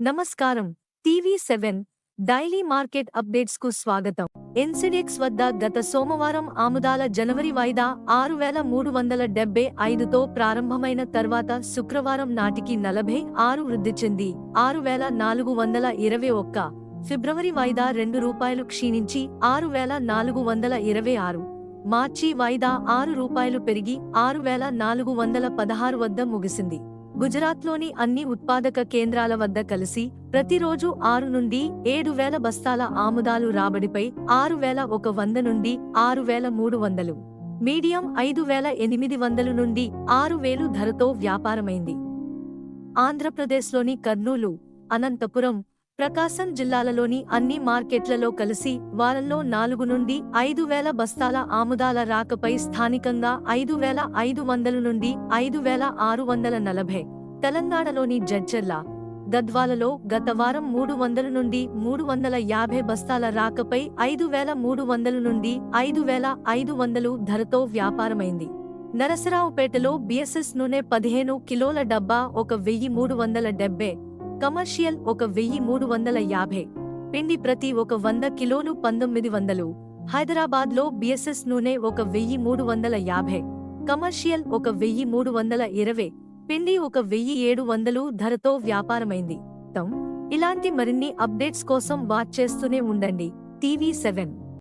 నమస్కారం. TV seven daily market అప్డేట్స్కు స్వాగతం. ఎన్సిడెక్స్ వద్ద గత సోమవారం ఆముదాల జనవరి వాయిదా ఆరు వేల మూడు వందల డెబ్బై ఐదుతో ప్రారంభమైన తర్వాత శుక్రవారం నాటికి నలభై ఆరు వృద్ధి చెంది ఆరు వేల నాలుగు వందల ఇరవై ఒక్క. ఫిబ్రవరి వాయిదా రెండు రూపాయలు క్షీణించి ఆరు వేల నాలుగు వందల ఇరవై ఆరు. మార్చి వాయిదా ఆరు రూపాయలు పెరిగి ఆరు వేల నాలుగు వందల పదహారు వద్ద ముగిసింది. గుజరాత్లోని అన్ని ఉత్పాదక కేంద్రాల వద్ద కలిసి ప్రతిరోజు ఆరు నుండి ఏడు వేల బస్తాల ఆముదాలు రాబడిపై ఆరు వేల ఒక వంద నుండి ఆరు వేల మూడు వందలు మీడియం ఐదు వేల ఎనిమిది వందలు నుండి ఆరు వేలు ధరతో వ్యాపారమైంది. ఆంధ్రప్రదేశ్లోని కర్నూలు అనంతపురం ప్రకాశం జిల్లాలలోని అన్ని మార్కెట్లలో కలిసి వారంలో నాలుగు నుండి ఐదు వేల బస్తాల ఆముదాల రాకపై స్థానికంగా ఐదు వేల ఐదు వందల నుండి ఐదు వేల ఆరు వందల నలభై. తెలంగాణలోని జడ్చర్ల గద్వాలలో గత వారం మూడు వందల నుండి మూడు వందల యాభై బస్తాల రాకపై ఐదు వేల మూడు వందల నుండి ఐదు వేల ఐదు వందలు ధరతో వ్యాపారమైంది. నరసరావుపేటలో బిఎస్ఎస్ నూనె పదిహేను కిలోల డబ్బా ఒక వెయ్యి మూడు వందల డెబ్బై కమర్షియల్ ఒక వెయ్యి మూడు వందల యాభై. పిండి ప్రతి ఒక వంద కిలోలు పంతొమ్మిది వందలు. హైదరాబాద్లో బిఎస్ఎస్ నూనె ఒక వెయ్యి మూడు వందల యాభై. కమర్షియల్ ఒక వెయ్యి మూడు వందల ఇరవై. పిండి ఒక వెయ్యి ఏడు వందలు ధరతో వ్యాపారమైంది. ఇలాంటి మరిన్ని అప్డేట్స్ కోసం వాచ్ చేస్తూనే ఉండండి. TV seven.